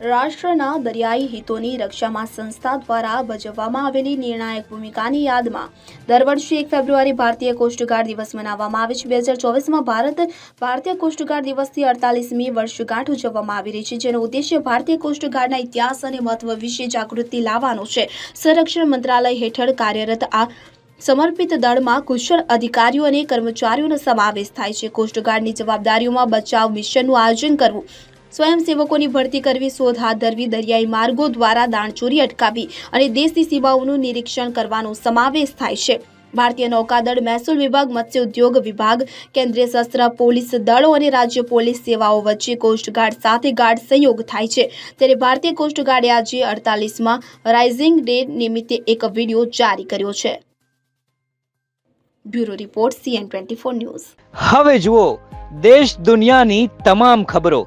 રાષ્ટ્રના દરિયાઈ હિતોની રક્ષામાં સંસ્થા દ્વારા ભજવવામાં આવેલી નિર્ણાયક ભૂમિકાની યાદમાં દર વર્ષે એક ફેબ્રુઆરી ભારતીય કોસ્ટગાર્ડ દિવસ મનાવવામાં આવે છે. બે હજાર ચોવીસમાં ભારત ભારતીય કોસ્ટગાર્ડ દિવસથી અડતાલીસમી વર્ષગાંઠ ઉજવવામાં આવી રહી છે, જેનો ઉદ્દેશ્ય ભારતીય કોસ્ટગાર્ડના ઇતિહાસ અને મહત્વ વિશે જાગૃતિ લાવવાનો છે. સંરક્ષણ મંત્રાલય હેઠળ કાર્યરત આ સમર્પિત દળમાં કુશળ અધિકારીઓ અને કર્મચારીઓનો સમાવેશ થાય છે. કોસ્ટગાર્ડની જવાબદારીઓમાં બચાવ મિશનનું આયોજન કરવું સ્વયંસેવકોની ભરતી કરવી, શોધ હાથ ધરવી, દરિયાઈ માર્ગો દ્વારા દાણચોરી અટકાવી અને દેશની સીમાઓનું નિરીક્ષણ કરવાનો સમાવેશ થાય છે. ભારતીય નૌકાદળ મહેસૂલ વિભાગ, મત્સ્ય ઉદ્યોગ વિભાગ, કેન્દ્રીય શસ્ત્ર, પોલીસ દળો અને રાજ્ય પોલીસ સેવાઓ વચ્ચે કોસ્ટગાર્ડ સાથે ગાર્ડ સહયોગ થાય છે. ત્યારે ભારતીય કોસ્ટગાર્ડે આજે અડતાલીસમાં રાઇઝિંગ ડે નિમિત્તે એક વીડિયો જારી કર્યો છે. Bureau report CN twenty news. હવે જુઓ, દેશ દુનિયાની તમામ ખબરો.